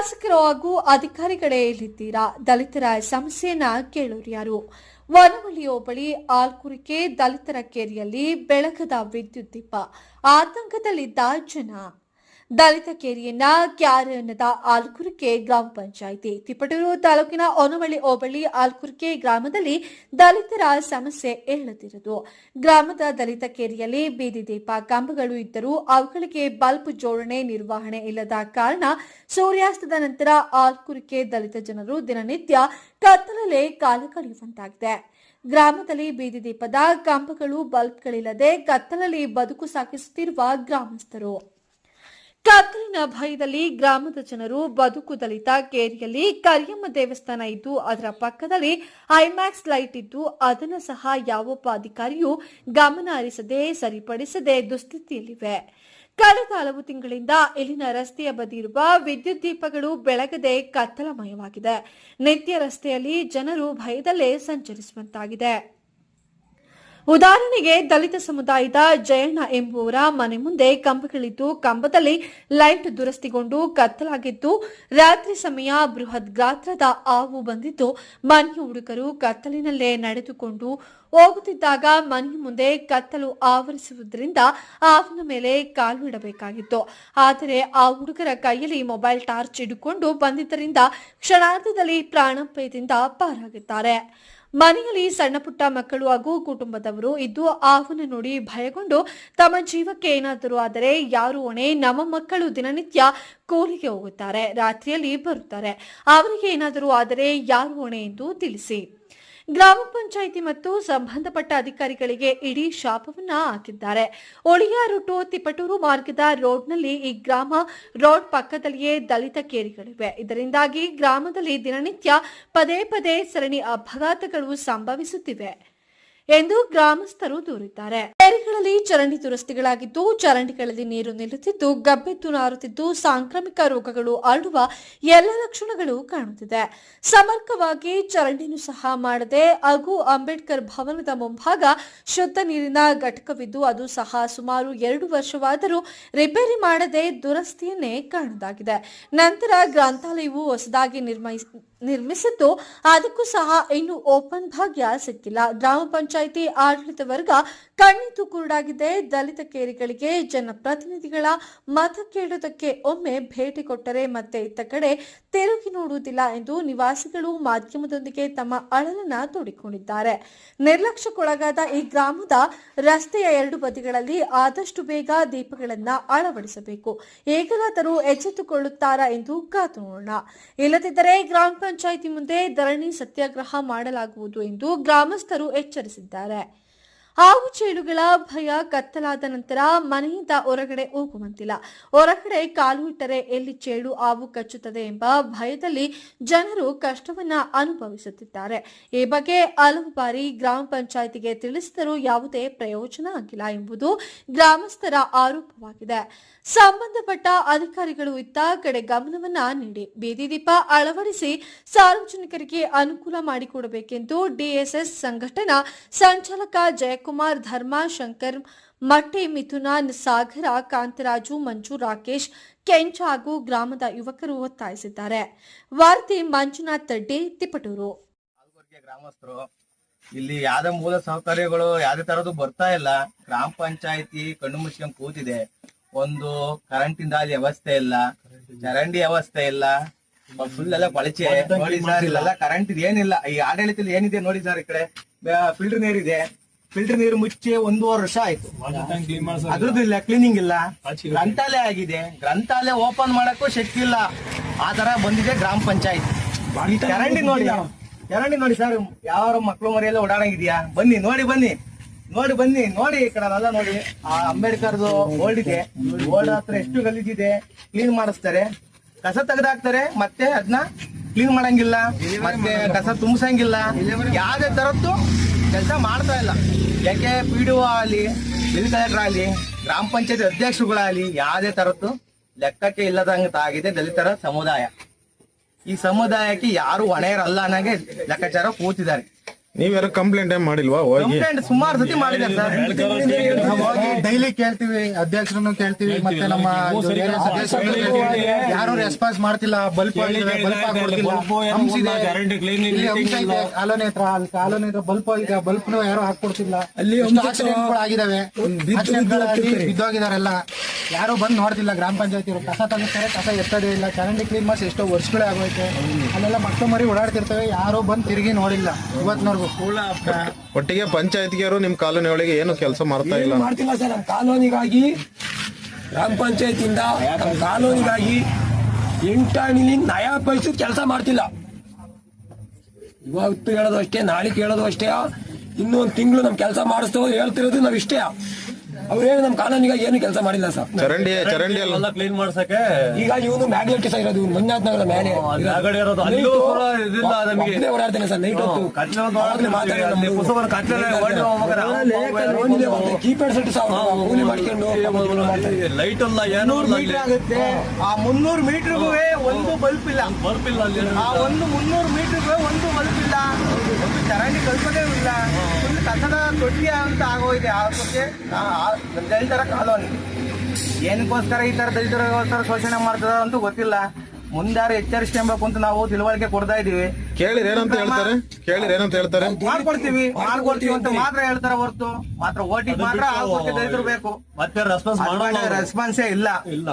ಶಾಸಕರು ಹಾಗೂ ಅಧಿಕಾರಿಗಳೇ ಇಲ್ಲಿದ್ದೀರಾ? ದಲಿತರ ಸಮಸ್ಯೆಯನ್ನ ಕೇಳೋರು ಯಾರು ವನವಳ್ಳಿ ಹೋಬಳಿ ಆಲ್ಕುರಿಕೆ ದಲಿತರ ಕೇರಿಯಲ್ಲಿ ಬೆಳಕದ ವಿದ್ಯುತ್ ದೀಪ. ಆತಂಕದಲ್ಲಿದ್ದ ಜನ. ದಲಿತ ಕೇರಿಯನ್ನ ಕ್ಯಾರನದ ಆಲ್ಕುರ್ಕೆ ಗ್ರಾಮ ಪಂಚಾಯಿತಿ. ತಿಪಟೂರು ತಾಲೂಕಿನ ಒನವಳ್ಳಿ ಹೋಬಳಿ ಆಲ್ಕುರ್ಕೆ ಗ್ರಾಮದಲ್ಲಿ ದಲಿತರ ಸಮಸ್ಯೆ ಏಳುತ್ತಿರುವುದು ಗ್ರಾಮದ ದಲಿತ ಕೇರಿಯಲ್ಲಿ ಬೀದಿ ದೀಪ, ಕಂಬಗಳು ಇದ್ದರೂ ಅವುಗಳಿಗೆ ಬಲ್ಬ್ ಜೋಡಣೆ, ನಿರ್ವಹಣೆ ಇಲ್ಲದ ಕಾರಣ ಸೂರ್ಯಾಸ್ತದ ನಂತರ ಆಲ್ಕುರ್ಕೆ ದಲಿತ ಜನರು ದಿನನಿತ್ಯ ಕತ್ತಲಲ್ಲೇ ಕಾಲ ಕಳೆಯುವಂತಾಗಿದೆ ಗ್ರಾಮದಲ್ಲಿ ಬೀದಿ ದೀಪದ ಕಂಬಗಳು, ಬಲ್ಬ್ಗಳಿಲ್ಲದೆ ಕತ್ತಲಲ್ಲಿ ಬದುಕು ಸಾಗಿಸುತ್ತಿರುವ ಗ್ರಾಮಸ್ಥರು. ಕತ್ತಲಿನ ಭಯದಲ್ಲಿ ಗ್ರಾಮದ ಜನರು ಬದುಕು ದಲಿತ ಕೇರಿಯಲ್ಲಿ ಕರಿಯಮ್ಮ ದೇವಸ್ಥಾನ ಇದ್ದು ಅದರ ಪಕ್ಕದಲ್ಲಿ ಐಮ್ಯಾಕ್ಸ್ ಲೈಟ್ ಇದ್ದು ಅದನ್ನು ಸಹ ಯಾವೊಬ್ಬ ಅಧಿಕಾರಿಯೂ ಗಮನ ಹರಿಸದೆ ಸರಿಪಡಿಸದೆ ದುಸ್ಥಿತಿಯಲ್ಲಿವೆ. ಕಳೆದ ಹಲವು ತಿಂಗಳಿಂದ ಇಲ್ಲಿನ ರಸ್ತೆಯ ಬದಿ ಇರುವ ವಿದ್ಯುತ್ ದೀಪಗಳು ಬೆಳಗದೆ ಕತ್ತಲಮಯವಾಗಿದೆ. ನಿತ್ಯ ರಸ್ತೆಯಲ್ಲಿ ಜನರು ಭಯದಲ್ಲೇ ಸಂಚರಿಸುವಂತಾಗಿದೆ. ಉದಾಹರಣೆಗೆ ದಲಿತ ಸಮುದಾಯದ ಜಯಣ್ಣ ಎಂಬುವರ ಮನೆ ಮುಂದೆ ಕಂಬಗಳಿದ್ದು, ಕಂಬದಲ್ಲಿ ಲೈಟ್ ದುರಸ್ತಿಗೊಂಡು ಕತ್ತಲಾಗಿದ್ದು, ರಾತ್ರಿ ಸಮಯ ಬೃಹತ್ ಗಾತ್ರದ ಹಾವು ಬಂದಿದ್ದು, ಮನೆಯ ಹುಡುಗರು ಕತ್ತಲಿನಲ್ಲೇ ನಡೆದುಕೊಂಡು ಹೋಗುತ್ತಿದ್ದಾಗ ಮನೆಯ ಮುಂದೆ ಕತ್ತಲು ಆವರಿಸುವುದರಿಂದ ಹಾವಿನ ಮೇಲೆ ಕಾಲು ಇಡಬೇಕಾಗಿತ್ತು. ಆದರೆ ಆ ಹುಡುಗರ ಕೈಯಲ್ಲಿ ಮೊಬೈಲ್ ಟಾರ್ಚ್ ಹಿಡ್ಕೊಂಡು ಬಂದಿದ್ದರಿಂದ ಕ್ಷಣಾರ್ಧದಲ್ಲಿ ಪ್ರಾಣಾಪಾಯದಿಂದ ಪಾರಾಗಿದ್ದಾರೆ. ಮನೆಯಲ್ಲಿ ಸಣ್ಣ ಪುಟ್ಟ ಮಕ್ಕಳು ಹಾಗೂ ಕುಟುಂಬದವರು ಇದ್ದು ಆಹ್ವಾನ ನೋಡಿ ಭಯಗೊಂಡು ತಮ್ಮ ಜೀವಕ್ಕೆ ಏನಾದರೂ ಆದರೆ ಯಾರು ಹೊಣೆ ನಮ್ಮ ಮಕ್ಕಳು ದಿನನಿತ್ಯ ಕೂಲಿಗೆ ಹೋಗುತ್ತಾರೆ, ರಾತ್ರಿಯಲ್ಲಿ ಬರುತ್ತಾರೆ. ಅವರಿಗೆ ಏನಾದರೂ ಆದರೆ ಯಾರು ಹೊಣೆ ಎಂದು ತಿಳಿಸಿ. ಗ್ರಾಮ ಪಂಚಾಯಿತಿ ಮತ್ತು ಸಂಬಂಧಪಟ್ಟ ಅಧಿಕಾರಿಗಳಿಗೆ ಇಡೀ ಶಾಪವನ್ನ ಹಾಕಿದ್ದಾರೆ. ಒಳಿಯಾರು ಟು ತಿಪಟೂರು ಮಾರ್ಗದ ರೋಡ್ನಲ್ಲಿ ಈ ಗ್ರಾಮ ರೋಡ್ ಪಕ್ಕದಲ್ಲಿಯೇ ದಲಿತ ಕೇರಿಗಳಿವೆ. ಇದರಿಂದಾಗಿ ಗ್ರಾಮದಲ್ಲಿ ದಿನನಿತ್ಯ ಪದೇ ಪದೇ ಸರಣಿ ಅಪಘಾತಗಳು ಸಂಭವಿಸುತ್ತಿವೆ. ಎಂದು ಗ್ರಾಮಸ್ಥರು ದೂರಿದ್ದಾರೆ. ಕೆರೆಗಳಲ್ಲಿ ಚರಂಡಿ ದುರಸ್ತಿಗಳಾಗಿದ್ದು, ಚರಂಡಿಗಳಲ್ಲಿ ನೀರು ನಿಲ್ಲುತ್ತಿದ್ದು ಗಬ್ಬೆದ್ದು ನಾರುತ್ತಿದ್ದು ಸಾಂಕ್ರಾಮಿಕ ರೋಗಗಳು ಹರಡುವ ಎಲ್ಲ ಲಕ್ಷಣಗಳು ಕಾಣುತ್ತಿದೆ. ಸಮರ್ಕವಾಗಿ ಚರಂಡಿನೂ ಸಹ ಮಾಡದೆ ಹಾಗೂ ಅಂಬೇಡ್ಕರ್ ಭವನದ ಮುಂಭಾಗ ಶುದ್ಧ ನೀರಿನ ಘಟಕವಿದ್ದು, ಅದು ಸಹ ಸುಮಾರು ಎರಡು ವರ್ಷವಾದರೂ ರಿಪೇರಿ ಮಾಡದೆ ದುರಸ್ತಿಯನ್ನೇ ಕಾಣುವುದಾಗಿದೆ. ನಂತರ ಗ್ರಂಥಾಲಯವು ಹೊಸದಾಗಿ ನಿರ್ಮಿಸ ನಿರ್ಮಿಸಿದ್ದು. ಅದಕ್ಕೂ ಸಹ ಇನ್ನು ಓಪನ್ ಭಾಗ್ಯ ಸಿಕ್ಕಿಲ್ಲ. ಗ್ರಾಮ ಪಂಚಾಯಿತಿ ಆಡಳಿತ ವರ್ಗ ಕಣ್ಣಿತು ಕುರುಡಾಗಿದೆ ದಲಿತ ಕೇರಿಗಳಿಗೆ ಜನಪ್ರತಿನಿಧಿಗಳ ಮತ ಕೇಳುವುದಕ್ಕೆ ಒಮ್ಮೆ ಭೇಟಿ ಕೊಟ್ಟರೆ ಮತ್ತೆ ಇತ್ತ ಕಡೆ ತಿರುಗಿ ನೋಡುವುದಿಲ್ಲ ಎಂದು ನಿವಾಸಿಗಳು ಮಾಧ್ಯಮದೊಂದಿಗೆ ತಮ್ಮ ಅಳಲನ್ನ ತೋಡಿಕೊಂಡಿದ್ದಾರೆ. ನಿರ್ಲಕ್ಷ್ಯಕ್ಕೊಳಗಾದ ಈ ಗ್ರಾಮದ ರಸ್ತೆಯ ಎರಡು ಬದಿಗಳಲ್ಲಿ ಆದಷ್ಟು ಬೇಗ ದೀಪಗಳನ್ನ ಅಳವಡಿಸಬೇಕು. ಹೇಗಲಾದರೂ ಎಚ್ಚೆತ್ತುಕೊಳ್ಳುತ್ತಾರಾ ಎಂದು ಕಾತು ನೋಡೋಣ. ಇಲ್ಲದಿದ್ದರೆ ಗ್ರಾಮ ಪಂಚಾಯಿತಿ ಮುಂದೆ ಧರಣಿ ಸತ್ಯಾಗ್ರಹ ಮಾಡಲಾಗುವುದು ಎಂದು ಗ್ರಾಮಸ್ಥರು ಎಚ್ಚರಿಸಿದ್ದಾರೆ. ಹಾವು ಚೇಳುಗಳ ಭಯ ಕತ್ತಲಾದ ನಂತರ ಮನೆಯಿಂದ ಹೊರಗಡೆ ಹೋಗುವಂತಿಲ್ಲ. ಹೊರಗಡೆ ಕಾಲು ಇಟ್ಟರೆ ಎಲ್ಲಿ ಚೇಳು ಹಾವು ಕಚ್ಚುತ್ತದೆ ಎಂಬ ಭಯದಲ್ಲಿ ಜನರು ಕಷ್ಟವನ್ನ ಅನುಭವಿಸುತ್ತಿದ್ದಾರೆ. ಈ ಬಗ್ಗೆ ಹಲವು ಬಾರಿ ಗ್ರಾಮ ಪಂಚಾಯಿತಿಗೆ ತಿಳಿಸಿದರೂ ಯಾವುದೇ ಪ್ರಯೋಜನ ಆಗಿಲ್ಲ ಎಂಬುದು ಗ್ರಾಮಸ್ಥರ ಆರೋಪವಾಗಿದೆ. ಸಂಬಂಧಪಟ್ಟ ಅಧಿಕಾರಿಗಳು ಇತ್ತ ಕಡೆ ಗಮನವನ್ನ ನೀಡಿ. ಬೀದಿ ದೀಪ ಅಳವಡಿಸಿ ಸಾರ್ವಜನಿಕರಿಗೆ ಅನುಕೂಲ ಮಾಡಿಕೊಡಬೇಕೆಂದು ಡಿಎಸ್ಎಸ್ ಸಂಘಟನಾ ಸಂಚಾಲಕ ಜಯಕುಮಾರ್ ಧರ್ಮ ಶಂಕರ್ ಮಟ್ಟೆ ಮಿಥುನಾನ್ ಸಾಗರ ಕಾಂತರಾಜು ಮಂಜು ರಾಕೇಶ್ ಕೆಂಚ್ ಹಾಗೂ ಗ್ರಾಮದ ಯುವಕರು ಒತ್ತಾಯಿಸಿದ್ದಾರೆ. ವಾರ್ತೆ ಮಂಜುನಾಥ್ ರೆಡ್ಡಿ ತಿಪಟೂರು. ಗ್ರಾಮಸ್ಥರು ಇಲ್ಲಿ ಯಾವ್ದೇ ಮೂಲ ಸೌಕರ್ಯಗಳು ಯಾವ್ದೇ ತರದ್ದು ಬರ್ತಾ ಇಲ್ಲ. ಗ್ರಾಮ ಪಂಚಾಯತಿ ಕಣ್ಣು ಮುಚ್ಕೊಂಡ್ ಕೂತಿದೆ. ಒಂದು ಕರೆಂಟಿಂದ ಅಲ್ಲಿ ವ್ಯವಸ್ಥೆ ಇಲ್ಲ. ಚರಂಡಿ ವ್ಯವಸ್ಥೆ ಇಲ್ಲ. ಫುಲ್ ಎಲ್ಲ ಕೊಳಚೆ. ನೋಡಿ ಸರ್ ಇಲ್ಲೆಲ್ಲ ಕರೆಂಟ್ ಏನಿಲ್ಲ ಈ ಆಡಳಿತದಲ್ಲಿ ಏನಿದೆ ನೋಡಿ ಸರ್ ಈ ಕಡೆ. ಫಿಲ್ಟರ್ ನೀರಿದೆ. ಫಿಲ್ಟರ್ ನೀರು ಮುಚ್ಚಿ ಒಂದೂವರೆ ವರ್ಷ ಆಯ್ತು. ಅದ್ರದ್ದು ಇಲ್ಲ ಕ್ಲೀನಿಂಗ್ ಇಲ್ಲ. ಗ್ರಂಥಾಲಯ ಆಗಿದೆ. ಗ್ರಂಥಾಲಯ ಓಪನ್ ಮಾಡಕ್ಕೂ ಶಕ್ತಿ ಇಲ್ಲ. ಆ ತರ ಬಂದಿದೆ ಗ್ರಾಮ ಪಂಚಾಯತ್. ಚರಂಡಿ ನೋಡಿ ಚರಂಡಿ ನೋಡಿ ಸರ್ ಯಾವ ಮಕ್ಕಳು ಮರಿಯಲ್ಲ ಓಡಾಡಂಗಿದ್ಯಾ? ಬನ್ನಿ ನೋಡಿ ಬನ್ನಿ. ನೋಡಿ ಬನ್ನಿ ನೋಡಿ ಈ ಕಡೆ ಅದೆಲ್ಲ ನೋಡಿ. ಆ ಅಂಬೇಡ್ಕರ್ದು ಓಲ್ಡ್ ಇದೆ. ಓಲ್ಡ್ ಹತ್ರ ಎಷ್ಟು ಗಲೀಜಿದೆ ಕ್ಲೀನ್ ಮಾಡಿಸ್ತಾರೆ. ಕಸ ತೆಗೆದಾಕ್ತಾರೆ ಮತ್ತೆ ಅದನ್ನ ಕ್ಲೀನ್ ಮಾಡಂಗಿಲ್ಲ. ಮತ್ತೆ ಕಸ ತುಂಬಿಸಂಗಿಲ್ಲ. ಯಾವ್ದೇ ತರದ್ದು ಕೆಲಸ ಮಾಡ್ತಾ ಇಲ್ಲ. ಯಾಕೆ ಪಿ ಡಿ ಒ ಆಗಲಿ ಬಿಲ್ ಕಲೆಕ್ಟರ್ ಆಗಲಿ, ಗ್ರಾಮ ಪಂಚಾಯತ್ ಅಧ್ಯಕ್ಷರುಗಳಾಗಲಿ ಯಾವುದೇ ತರದ್ದು ಲೆಕ್ಕಕ್ಕೆ ಇಲ್ಲದಂಗಾಗಿದೆ ದಲಿತರ ಸಮುದಾಯ. ಈ ಸಮುದಾಯಕ್ಕೆ ಯಾರು ಹೊಣೆಯರಲ್ಲ ಅನ್ನೋಂಗೆ ಲೆಕ್ಕಾಚಾರ ಕೂತಿದ್ದಾರೆ. ನೀವ್ಯಾರು ಕಂಪ್ಲೇಂಟ್ ಏನ್ ಮಾಡಿಲ್ವಾ? ಹೋಗಿ. ಕಂಪ್ಲೇಂಟ್ ಸುಮಾರು ಸತಿ ಮಾಡಿದೆ ಸರ್. ನಾವು ಹೋಗಿ ಡೈಲಿ ಕೇಳ್ತೀವಿ ಅಧ್ಯಕ್ಷರನ್ನು ಕೇಳ್ತೀವಿ ಮತ್ತೆ ನಮ್ಮ ಯಾರು ರೆಸ್ಪಾನ್ಸ್ ಮಾಡ್ತಿಲ್ಲ ಬಲ್ಪ್ ಆಗಿದೆ ಬಲ್ಪ್ ಹಾಕೊಡ್ತಿಲ್ಲ ಹಂಪ್ಸ್ ಇದೆ. ಇಲ್ಲಿ ಹಂಪ್ಸ್ ಐತೆ ಕಾಲೋನಿ ಹತ್ರ ಅಲ್ಲಿ ಕಾಲೋನಿ ಹತ್ರ ಬಲ್ಪ್ ಇದೆ ಬಲ್ಪ್ ಯಾರು ಹಾಕೊಡ್ತಿಲ್ಲ ಅಲ್ಲಿ ಆಗಿದಾವೆ. ಬಿದ್ದೋಗಿದಾರೆಲ್ಲ. ಯಾರು ಬಂದ್ ನೋಡ್ತಿಲ್ಲ ಗ್ರಾಮ ಪಂಚಾಯತಿ ಕಸ ತಗೋತಾರೆ ಕಸ ಎತ್ತದೇ ಇಲ್ಲ. ಚರಂಡಿ ಕ್ಲೀನ್ ಮಾಡಿಸಿ ಎಷ್ಟೋ ವರ್ಷಗಳೇ ಆಗೋಯ್ತು. ಅಲ್ಲೆಲ್ಲ ಮಕ್ಕಳು ಮರಿ ಓಡಾಡ್ತಿರ್ತವೆ. ಯಾರು ಬಂದ್ ತಿರುಗಿ ನೋಡಿಲ್ಲ. ಇವತ್ತಿನವರೆಗೂ ಒಟ್ಟಿಗೆ ಪಂಚಾಯತ್ಗಿಯರು ನಿಮ್ ಕಾಲೋನಿ ಒಳಗೆ ಏನು ಕೆಲಸ ಮಾಡ್ತಾ ಇಲ್ಲ? ಮಾಡ್ತಿಲ್ಲ ಸರ್ ನಮ್ಮ ಕಾಲೋನಿಗಾಗಿ ಗ್ರಾಮ ಪಂಚಾಯತಿಯಿಂದ ನಮ್ಮ ಕಾಲೋನಿಗಾಗಿ ಎಂಟಾಣಿಲಿ ನಯಾ ಪೈಸು ಕೆಲಸ ಮಾಡ್ತಿಲ್ಲ. ಇವತ್ತು ಹೇಳೋದು ಅಷ್ಟೇ ನಾಳೆ ಕೇಳೋದು ಅಷ್ಟೇ. ಇನ್ನೊಂದು ತಿಂಗಳು ನಮ್ ಕೆಲಸ ಮಾಡಿಸ್ತೋ ಹೇಳ್ತಿರೋದು ನಾವ್ ಇಷ್ಟೇ. ಅವ್ರೇನು ನಮ್ಮ ಕಾಲೋನಿಗಾಗಿ ಏನು ಕೆಲಸ ಮಾಡಿಲ್ಲ ಸರ್. ಚರಂಡಿ ಚರಂಡಿ ಎಲ್ಲ ಕ್ಲೀನ್ ಮಾಡ್ಸಕ್ಕೆ ಈಗ ಇವನು ಮ್ಯಾಗ್ನೆಟಿಸ್ ಇರೋದು ಮಂಜಾತ್ ನಗರ ಮೇಲೆ. ಇರೋದು. ಅಲ್ಲೂ ಕೂಡ ಇದಿಲ್ಲ ನಮಗೆ. ಒಬ್ಬನೇ ಓಡಾಡ್ತೇನೆ ಸರ್ ನೈಟ್ ಹೊತ್ತು. ಕತ್ಲೆ ಒಂದು ನಮ್ದು. ಕುಸುಮನ ಹೊರ್ಟು ಹೋಗ್ಬೇಕಾರೆ ಅವ್ನು ಕೀಪ್ಯಾಡ್ ಸೆಟ್ ಕೂಲಿ ಮಾಡ್ಕೊಂಡು ಲೈಟ್ ಅಲ್ಲ ಏನೂ ಇಲ್ಲ ಮೀಟರ್ ಆಗುತ್ತೆ. ಆ ಮುನ್ನೂರು ಮೀಟರ್ಗೂ ಒಂದು ಬಲ್ಪ್ ಇಲ್ಲ. ಬಲ್ಪ್ ಇಲ್ಲ ಅಲ್ಲಿ. ಆ ಒಂದು ಮುನ್ನೂರು ಮೀಟರ್ಗೂ ಒಂದು ಬಲ್ಪ್ ಇಲ್ಲ. ಕಲ್ಪನೆ ಇಲ್ಲ. ಒಂದು ಕನ್ನಡ ತೊಟ್ಟಿ ಅಂತ ಆಗೋಗಿದೆ ಆಗೋಕ್ಕೆ ದಲಿತರ ಕಾಲೋನಿ. ಏನಕ್ಕೋಸ್ಕರ ಈ ತರ ದಲಿತರಿಗೋಸ್ಕರ ಶೋಷಣೆ ಮಾಡ್ತಾರ ಅಂತೂ ಗೊತ್ತಿಲ್ಲ. ಮುಂದಾರು ಎಚ್ಚರಿಸ್ಕೊಂಬೇಕು ಅಂತ ನಾವು ತಿಳುವಳಿಕೆ ಕೊಡ್ತಾ ಇದೀವಿ ಕೇಳಿ ಏನಂತ ಹೇಳ್ತಾರೆ? ಕೇಳಿರ್ ಏನಂತ ಹೇಳ್ತಾರೆ? ಮಾಡ್ಕೊಡ್ತೀವಿ. ಮಾಡ್ಕೊಡ್ತೀವಿ ಅಂತ ಮಾತ್ರ ಹೇಳ್ತಾರೆ ಹೊರತು. ಮಾತ್ರ ಓಟಿಗೆ ಮಾತ್ರ ದಲಿತರು ಬೇಕು. ಮತ್ತೆ ರೆಸ್ಪಾನ್ಸ್ ರೆಸ್ಪಾನ್ಸೇ ಇಲ್ಲ. ಇಲ್ಲ.